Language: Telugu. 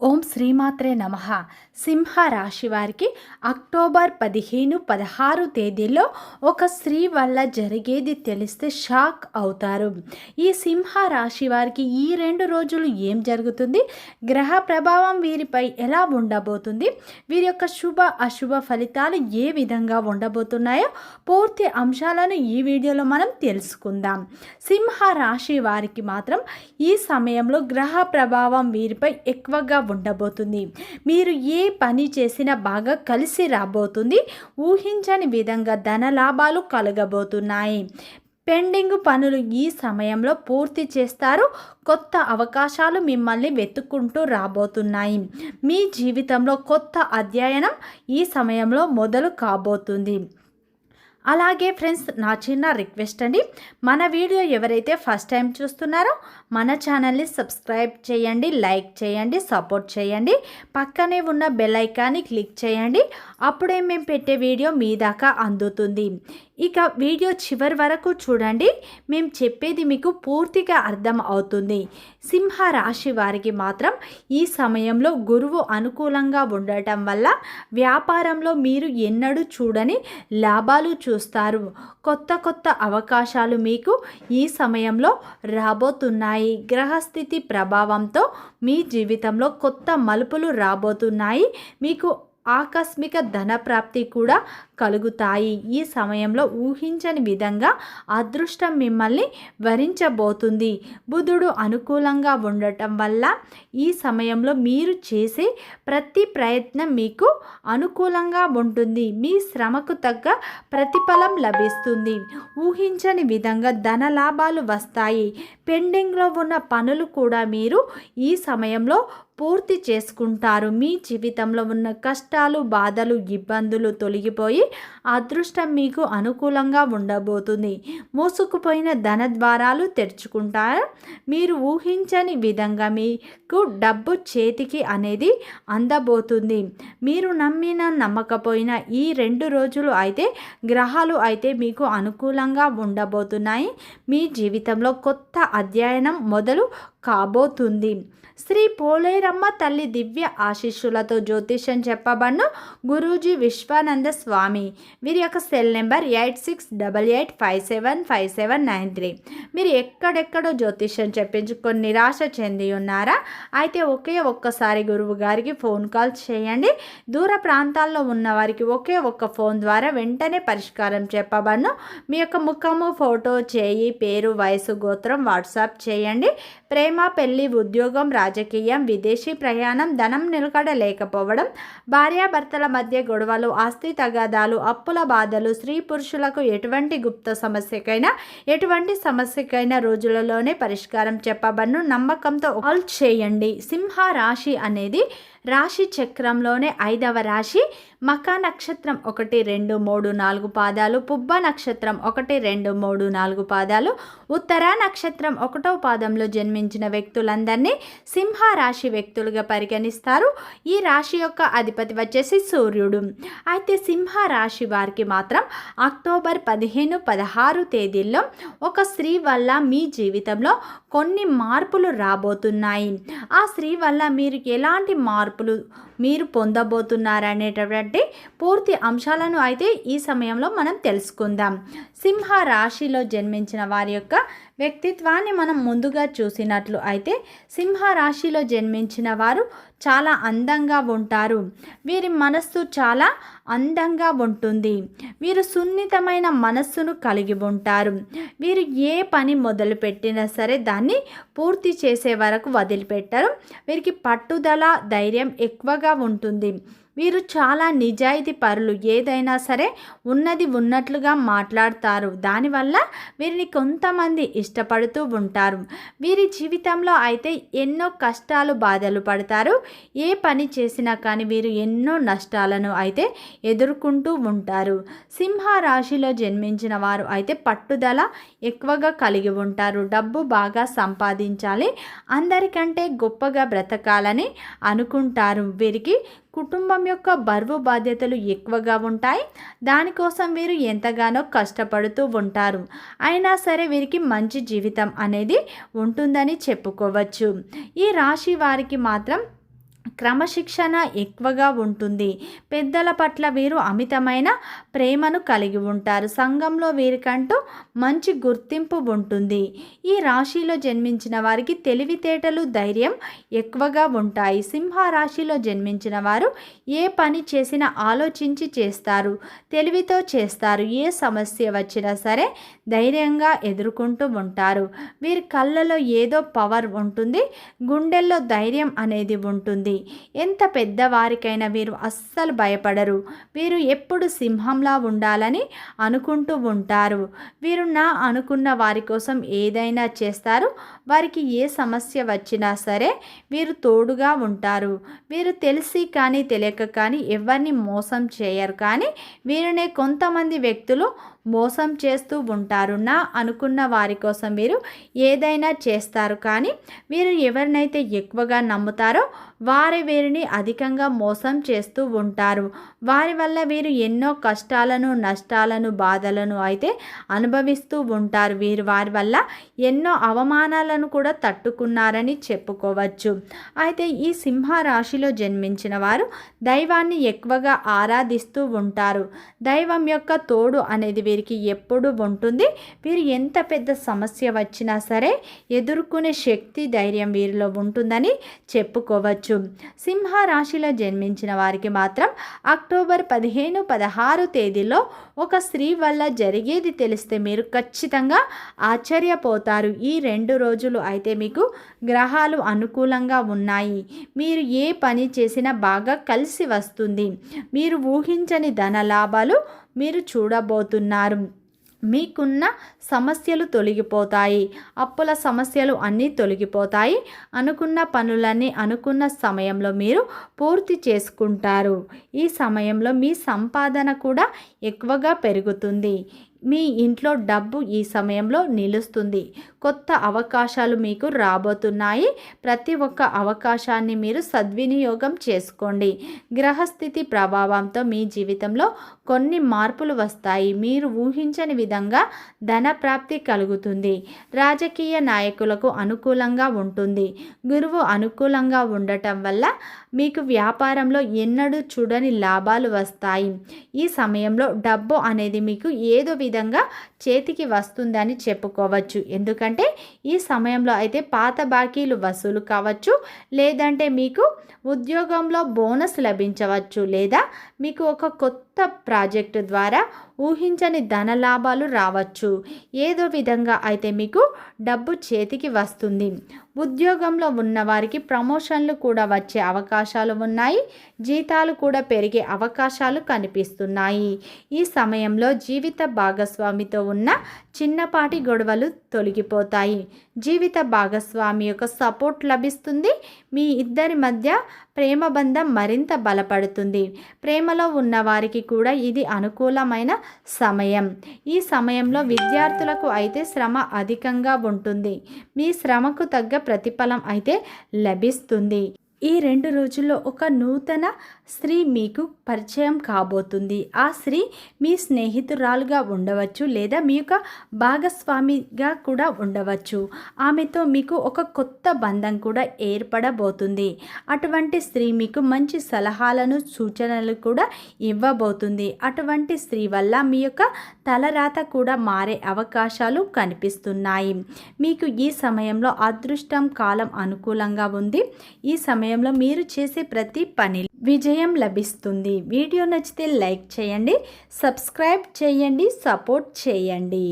Oh. శ్రీమాత్రే నమ. సింహ రాశి వారికి అక్టోబర్ పదిహేను పదహారు తేదీలో ఒక స్త్రీ వల్ల జరిగేది తెలిస్తే షాక్ అవుతారు. ఈ సింహ రాశి వారికి ఈ రెండు రోజులు ఏం జరుగుతుంది? గ్రహ ప్రభావం వీరిపై ఎలా ఉండబోతుంది? వీరి యొక్క శుభ అశుభ ఫలితాలు ఏ విధంగా ఉండబోతున్నాయో పూర్తి అంశాలను ఈ వీడియోలో మనం తెలుసుకుందాం. సింహ రాశి వారికి మాత్రం ఈ సమయంలో గ్రహ ప్రభావం వీరిపై ఎక్కువగా రాబోతుంది. మీరు ఏ పని చేసినా బాగా కలిసి రాబోతుంది. ఊహించని విధంగా ధన లాభాలు కలగబోతున్నాయి. పెండింగ్ పనులు ఈ సమయంలో పూర్తి చేస్తారు. కొత్త అవకాశాలు మిమ్మల్ని వెతుక్కుంటూ రాబోతున్నాయి. మీ జీవితంలో కొత్త అధ్యయనం ఈ సమయంలో మొదలు కాబోతుంది. అలాగే ఫ్రెండ్స్ నా చిన్న రిక్వెస్ట్ అండి. మన వీడియో ఎవరైతే ఫస్ట్ టైం చూస్తున్నారో మన ఛానల్ని సబ్స్క్రైబ్ చేయండి లైక్ చేయండి సపోర్ట్ చేయండి. పక్కనే ఉన్న బెల్ ఐకాన్ని క్లిక్ చేయండి. అప్పుడే మేము పెట్టే వీడియో మీ దాకా అందుతుంది. ఇక వీడియో చివరి వరకు చూడండి. మేము చెప్పేది మీకు పూర్తిగా అర్థం అవుతుంది. సింహ రాశి వారికి మాత్రం ఈ సమయంలో గురువు అనుకూలంగా ఉండటం వల్ల వ్యాపారంలో మీరు ఎన్నడూ చూడని లాభాలు చూస్తారు. కొత్త కొత్త అవకాశాలు మీకు ఈ సమయంలో రాబోతున్నాయి. గ్రహస్థితి ప్రభావంతో మీ జీవితంలో కొత్త మలుపులు రాబోతున్నాయి. మీకు ఆకస్మిక ధన ప్రాప్తి కూడా కలుగుతాయి. ఈ సమయంలో ఊహించని విధంగా అదృష్టం మిమ్మల్ని వరించబోతుంది. బుధుడు అనుకూలంగా ఉండటం వల్ల ఈ సమయంలో మీరు చేసే ప్రతి ప్రయత్నం మీకు అనుకూలంగా ఉంటుంది. మీ శ్రమకు తగ్గ ప్రతిఫలం లభిస్తుంది. ఊహించని విధంగా ధన లాభాలు వస్తాయి. పెండింగ్లో ఉన్న పనులు కూడా మీరు ఈ సమయంలో పూర్తి చేసుకుంటారు. మీ జీవితంలో ఉన్న కష్టాలు బాధలు ఇబ్బందులు తొలగిపోయి అదృష్టం మీకు అనుకూలంగా ఉండబోతుంది. మూసుకుపోయిన ధన ద్వారాలు తెరుచుకుంటారు. మీరు ఊహించని విధంగా మీకు డబ్బు చేతికి అనేది అందబోతుంది. మీరు నమ్మిన నమ్మకపోయిన ఈ రెండు రోజులు అయితే గ్రహాలు అయితే మీకు అనుకూలంగా ఉండబోతున్నాయి. మీ జీవితంలో కొత్త అధ్యయనం మొదలు కాబోతుంది. శ్రీ పోలేరమ్మ తల్లి దివ్య ఆశీస్సులతో జ్యోతిష్యం చెప్పబడిన గురూజీ విశ్వానంద స్వామి. వీరి యొక్క cell number eight six double eight five seven five seven nine three. మీరు ఎక్కడెక్కడో జ్యోతిష్యం చెప్పించుకొని నిరాశ చెంది ఉన్నారా? అయితే ఒకే ఒక్కసారి గురువు గారికి ఫోన్ కాల్ చేయండి. దూర ప్రాంతాల్లో ఉన్న వారికి ఒకే ఒక్క ఫోన్ ద్వారా వెంటనే పరిష్కారం చెప్పబడను మీ యొక్క ముఖము ఫోటో చేయి పేరు వయసు గోత్రం వాట్సాప్ చేయండి. ప్రేమ పెళ్ళి ఉద్యోగం రాజకీయం విదేశీ ప్రయాణం ధనం నిలకడ లేకపోవడం భార్యాభర్తల మధ్య గొడవలు ఆస్తి తగాదాలు అప్పుల బాధలు స్త్రీ పురుషులకు ఎటువంటి గుప్త సమస్యకైనా ఎటువంటి సమస్యకైనా రోజులలోనే పరిష్కారం చెప్పబడును నమ్మకంతో హాల్ చేయండి. సింహ రాశి అనేది రాశి చక్రంలోనే ఐదవ రాశి. మకా నక్షత్రం ఒకటి రెండు మూడు నాలుగు పాదాలు. పుబ్బ నక్షత్రం ఒకటి రెండు మూడు నాలుగు పాదాలు. ఉత్తర నక్షత్రం ఒకటో పాదంలో జన్మించిన వ్యక్తులందరినీ సింహ రాశి వ్యక్తులుగా పరిగణిస్తారు. ఈ రాశి యొక్క అధిపతి వచ్చేసి సూర్యుడు. అయితే సింహ రాశి వారికి మాత్రం అక్టోబర్ పదిహేను పదహారు తేదీల్లో ఒక స్త్రీ వల్ల మీ జీవితంలో కొన్ని మార్పులు రాబోతున్నాయి. ఆ స్త్రీ వల్ల మీరు ఎలాంటి మార్పు మార్పులు మీరు పొందబోతున్నారనేటటువంటి పూర్తి అంశాలను అయితే ఈ సమయంలో మనం తెలుసుకుందాం. సింహ రాశిలో జన్మించిన వారి యొక్క వ్యక్తిత్వాన్ని మనం ముందుగా చూసినట్లు అయితే సింహ రాశిలో జన్మించిన వారు చాలా అందంగా ఉంటారు. వీరి మనస్సు చాలా అందంగా ఉంటుంది. వీరు సున్నితమైన మనస్సును కలిగి ఉంటారు. వీరు ఏ పని మొదలుపెట్టినా సరే దాన్ని పూర్తి చేసే వరకు వదిలిపెట్టరు. వీరికి పట్టుదల ధైర్యం ఎక్కువగా ఉంటుంది. వీరు చాలా నిజాయితీ పరులు. ఏదైనా సరే ఉన్నది ఉన్నట్లుగా మాట్లాడతారు. దానివల్ల వీరిని కొంతమంది ఇష్టపడుతూ ఉంటారు. వీరి జీవితంలో అయితే ఎన్నో కష్టాలు బాధలు పడతారు. ఏ పని చేసినా కానీ వీరు ఎన్నో నష్టాలను అయితే ఎదుర్కొంటూ ఉంటారు. సింహ రాశిలో జన్మించిన వారు అయితే పట్టుదల ఎక్కువగా కలిగి ఉంటారు. డబ్బు బాగా సంపాదించాలి. అందరికంటే గొప్పగా బ్రతకాలని అనుకుంటారు. వీరికి కుటుంబం యొక్క బరువు బాధ్యతలు ఎక్కువగా ఉంటాయి. దానికోసం వీరు ఎంతగానో కష్టపడుతూ ఉంటారు. అయినా సరే వీరికి మంచి జీవితం అనేది ఉంటుందని చెప్పుకోవచ్చు. ఈ రాశి వారికి మాత్రం క్రమశిక్షణ ఎక్కువగా ఉంటుంది. పెద్దల పట్ల వీరు అమితమైన ప్రేమను కలిగి ఉంటారు. సంఘంలో వీరికంటూ మంచి గుర్తింపు ఉంటుంది. ఈ రాశిలో జన్మించిన వారికి తెలివితేటలు ధైర్యం ఎక్కువగా ఉంటాయి. సింహ రాశిలో జన్మించిన వారు ఏ పని చేసినా ఆలోచించి చేస్తారు తెలివితో చేస్తారు. ఏ సమస్య వచ్చినా సరే ధైర్యంగా ఎదుర్కొంటూ ఉంటారు. వీరి కళ్ళలో ఏదో పవర్ ఉంటుంది గుండెల్లో ధైర్యం అనేది ఉంటుంది. ఎంత పెద్దవారికైనా వీరు అస్సలు భయపడరు. వీరు ఎప్పుడు సింహంలా ఉండాలని అనుకుంటూ ఉంటారు. వీరు నా అనుకున్న వారి కోసం ఏదైనా చేస్తారు. వారికి ఏ సమస్య వచ్చినా సరే వీరు తోడుగా ఉంటారు. వీరు తెలిసి కానీ తెలియక కానీ ఎవరిని మోసం చేయరు. కానీ వీరినే కొంతమంది వ్యక్తులు మోసం చేస్తూ ఉంటారు నా అనుకున్న వారి కోసం వీరు ఏదైనా చేస్తారు. కానీ వీరు ఎవరినైతే ఎక్కువగా నమ్ముతారో వారి వీరిని అధికంగా మోసం చేస్తూ ఉంటారు. వారి వల్ల వీరు ఎన్నో కష్టాలను నష్టాలను బాధలను అయితే అనుభవిస్తూ ఉంటారు. వీరు వారి వల్ల ఎన్నో అవమానాలను కూడా తట్టుకున్నారని చెప్పుకోవచ్చు. అయితే ఈ సింహ రాశిలో జన్మించిన వారు దైవాన్ని ఎక్కువగా ఆరాధిస్తూ ఉంటారు. దైవం యొక్క తోడు అనేది వీరికి ఎప్పుడు ఉంటుంది? వీరు ఎంత పెద్ద సమస్య వచ్చినా సరే ఎదుర్కొనే శక్తి ధైర్యం వీరిలో ఉంటుందని చెప్పుకోవచ్చు. సింహ రాశిలో జన్మించిన వారికి మాత్రం అక్టోబర్ పదిహేను పదహారు తేదీలో ఒక స్త్రీ వల్ల జరిగేది తెలిస్తే మీరు ఖచ్చితంగా ఆశ్చర్యపోతారు. ఈ రెండు రోజులు అయితే మీకు గ్రహాలు అనుకూలంగా ఉన్నాయి. మీరు ఏ పని చేసినా బాగా కలిసి వస్తుంది. మీరు ఊహించని ధన లాభాలు మీరు చూడబోతున్నారు. మీకున్న సమస్యలు తొలగిపోతాయి. అప్పుల సమస్యలు అన్నీ తొలగిపోతాయి. అనుకున్న పనులన్నీ అనుకున్న సమయంలో మీరు పూర్తి చేసుకుంటారు. ఈ సమయంలో మీ సంపాదన కూడా ఎక్కువగా పెరుగుతుంది. మీ ఇంట్లో డబ్బు ఈ సమయంలో నిలుస్తుంది. కొత్త అవకాశాలు మీకు రాబోతున్నాయి. ప్రతి ఒక్క అవకాశాన్ని మీరు సద్వినియోగం చేసుకోండి. గ్రహస్థితి ప్రభావంతో మీ జీవితంలో కొన్ని మార్పులు వస్తాయి. మీరు ఊహించని విధంగా ధన ప్రాప్తి కలుగుతుంది. రాజకీయ నాయకులకు అనుకూలంగా ఉంటుంది. గురువు అనుకూలంగా ఉండటం వల్ల మీకు వ్యాపారంలో ఎన్నడూ చూడని లాభాలు వస్తాయి. ఈ సమయంలో డబ్బు అనేది మీకు ఏదో విధంగా చేతికి వస్తుందని చెప్పుకోవచ్చు. ఎందుకంటే ఈ సమయంలో అయితే పాత బాకీలు వసూలు కావచ్చు. లేదంటే మీకు ఉద్యోగంలో బోనస్ లభించవచ్చు లేదా మీకు ఒక కొత్త ప్రాజెక్టు ద్వారా ఊహించని ధన లాభాలు రావచ్చు. ఏదో విధంగా అయితే మీకు డబ్బు చేతికి వస్తుంది. ఉద్యోగంలో ఉన్నవారికి ప్రమోషన్లు కూడా వచ్చే అవకాశాలు ఉన్నాయి. జీతాలు కూడా పెరిగే అవకాశాలు కనిపిస్తున్నాయి. ఈ సమయంలో జీవిత భాగస్వామితో ఉన్న చిన్నపాటి గొడవలు తొలగిపోతాయి. జీవిత భాగస్వామి యొక్క సపోర్ట్ లభిస్తుంది. మీ ఇద్దరి మధ్య ప్రేమ బంధం మరింత బలపడుతుంది. ప్రేమలో ఉన్నవారికి కూడా ఇది అనుకూలమైన సమయం. ఈ సమయంలో విద్యార్థులకు అయితే శ్రమ అధికంగా ఉంటుంది. మీ శ్రమకు తగ్గ ప్రతిఫలం అయితే లభిస్తుంది. ఈ రెండు రోజుల్లో ఒక నూతన స్త్రీ మీకు పరిచయం కాబోతుంది. ఆ స్త్రీ మీ స్నేహితురాలుగా ఉండవచ్చు లేదా మీ యొక్క భాగస్వామిగా కూడా ఉండవచ్చు. ఆమెతో మీకు ఒక కొత్త బంధం కూడా ఏర్పడబోతుంది. అటువంటి స్త్రీ మీకు మంచి సలహాలను సూచనలు కూడా ఇవ్వబోతుంది. అటువంటి స్త్రీ వల్ల మీ యొక్క తలరాత కూడా మారే అవకాశాలు కనిపిస్తున్నాయి. మీకు ఈ సమయంలో అదృష్టం కాలం అనుకూలంగా ఉంది. ఈ సమయం సమయంలో మీరు చేసే ప్రతి పని విజయం లభిస్తుంది. వీడియో నచ్చితే లైక్ చేయండి సబ్స్క్రైబ్ చేయండి సపోర్ట్ చేయండి.